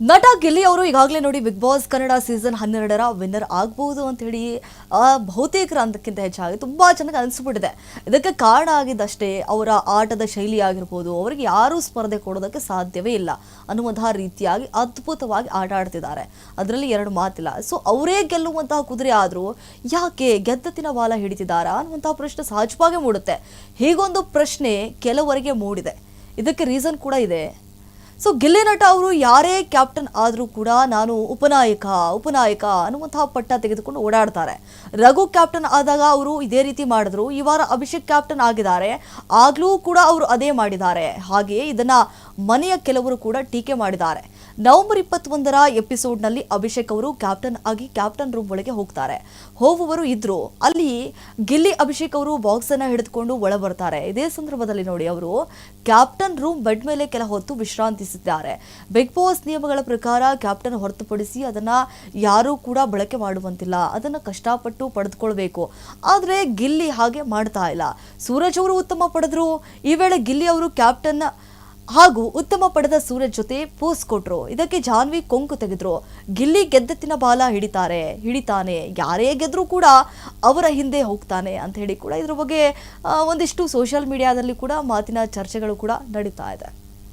ನಟ ಗಿಲ್ಲಿ ಅವರು ಈಗಾಗಲೇ ನೋಡಿ ಬಿಗ್ ಬಾಸ್ ಕನ್ನಡ ಸೀಸನ್ ಹನ್ನೆರಡರ ವಿನ್ನರ್ ಆಗ್ಬಹುದು ಅಂತ ಹೇಳಿ ಬಹುತೇಕರ ಅಂದಕ್ಕಿಂತ ಹೆಚ್ಚಾಗಿ ತುಂಬಾ ಚೆನ್ನಾಗಿ ಅನಿಸ್ಬಿಟ್ಟಿದೆ. ಇದಕ್ಕೆ ಕಾರಣ ಆಗಿದ್ದಷ್ಟೇ ಅವರ ಆಟದ ಶೈಲಿ ಆಗಿರ್ಬೋದು, ಅವರಿಗೆ ಯಾರೂ ಸ್ಪರ್ಧೆ ಕೊಡೋದಕ್ಕೆ ಸಾಧ್ಯವೇ ಇಲ್ಲ. ಅನ್ನುವಂತಹ ರೀತಿಯಾಗಿ ಅದ್ಭುತವಾಗಿ ಆಟ ಆಡ್ತಿದ್ದಾರೆ. ಅದರಲ್ಲಿ ಎರಡು ಮಾತಿಲ್ಲ. ಸೊ ಅವರೇ ಗೆಲ್ಲುವಂತಹ ಕುದುರೆ ಆದರೂ ಯಾಕೆ ಗೆದ್ದತಿನ ಬಾಲ ಹಿಡಿತಿದ್ದಾರಾ ಅನ್ನುವಂತಹ ಪ್ರಶ್ನೆ ಸಹಜವಾಗಿ ಮೂಡುತ್ತೆ. ಹೀಗೊಂದು ಪ್ರಶ್ನೆ ಕೆಲವರಿಗೆ ಮೂಡಿದೆ. ಇದಕ್ಕೆ ರೀಸನ್ ಕೂಡ ಇದೆ. ಸೊ ಗಿಲ್ಲಿ ನಟ ಅವರು ಯಾರೇ ಕ್ಯಾಪ್ಟನ್ ಆದರೂ ಕೂಡ ನಾನು ಉಪನಾಯಕ ಉಪನಾಯಕ ಅನ್ನುವಂತಹ ಪಟ್ಟ ತೆಗೆದುಕೊಂಡು ಓಡಾಡ್ತಾರೆ. ರಘು ಕ್ಯಾಪ್ಟನ್ ಆದಾಗ ಅವರು ಇದೇ ರೀತಿ ಮಾಡಿದ್ರು. ಈ ವಾರ ಅಭಿಷೇಕ್ ಕ್ಯಾಪ್ಟನ್ ಆಗಿದ್ದಾರೆ. ಆಗಲೂ ಕೂಡ ಅವರು ಅದೇ ಮಾಡಿದ್ದಾರೆ. ಹಾಗೆಯೇ ಇದನ್ನ ಮನೆಯ ಕೆಲವರು ಕೂಡ ಟೀಕೆ ಮಾಡಿದ್ದಾರೆ. ನವೆಂಬರ್ ಇಪ್ಪತ್ತೊಂದರ ಎಪಿಸೋಡ್ನಲ್ಲಿ ಅಭಿಷೇಕ್ ಅವರು ಕ್ಯಾಪ್ಟನ್ ಆಗಿ ಕ್ಯಾಪ್ಟನ್ ರೂಮ್ ಒಳಗೆ ಹೋಗ್ತಾರೆ. ಹೋಗುವವರು ಇದ್ರು. ಅಲ್ಲಿ ಗಿಲ್ಲಿ ಅಭಿಷೇಕ್ ಅವರು ಬಾಕ್ಸ್ ಅನ್ನ ಹಿಡಿದುಕೊಂಡು ಒಳ ಬರ್ತಾರೆ ಇದೇ ಸಂದರ್ಭದಲ್ಲಿ ನೋಡಿ ಅವರು ಕ್ಯಾಪ್ಟನ್ ರೂಮ್ ಬೆಡ್ ಮೇಲೆ ಕೆಲ ಹೊತ್ತು ವಿಶ್ರಾಂತಿಸಿದ್ದಾರೆ ಬಿಗ್ ಬಾಸ್ ನಿಯಮಗಳ ಪ್ರಕಾರ ಕ್ಯಾಪ್ಟನ್ ಹೊರತುಪಡಿಸಿ ಅದನ್ನ ಯಾರೂ ಕೂಡ ಬಳಕೆ ಮಾಡುವಂತಿಲ್ಲ. ಅದನ್ನ ಕಷ್ಟಪಟ್ಟು ಪಡೆದುಕೊಳ್ಬೇಕು. ಆದ್ರೆ ಗಿಲ್ಲಿ ಹಾಗೆ ಮಾಡ್ತಾ ಇಲ್ಲ. ಸೂರಜ್ ಅವರು ಉತ್ತಮ ಪಡೆದ್ರು. ಈ ವೇಳೆ ಗಿಲ್ಲಿ ಅವರು ಕ್ಯಾಪ್ಟನ್ ಹಾಗೂ ಉತ್ತಮ ಪಡೆದ ಸೂರಜ್ ಜೊತೆ ಪೋಸ್ ಕೊಟ್ರು. ಇದಕ್ಕೆ ಜಾನ್ವಿ ಕೊಂಕು ತೆಗೆದ್ರು. ಗಿಲ್ಲಿ ಗೆದ್ದತ್ತಿನ ಬಾಲ ಹಿಡಿತಾರೆ. ಹಿಡಿತಾನೆ. ಯಾರೇ ಗೆದ್ರೂ ಕೂಡ ಅವರ ಹಿಂದೆ ಹೋಗ್ತಾನೆ ಅಂತ ಹೇಳಿ ಕೂಡ ಇದ್ರ ಬಗ್ಗೆ ಒಂದಿಷ್ಟು ಸೋಷಿಯಲ್ ಮೀಡಿಯಾದಲ್ಲಿ ಕೂಡ ಮಾತಿನ ಚರ್ಚೆಗಳು ಕೂಡ ನಡೀತಾ ಇದೆ.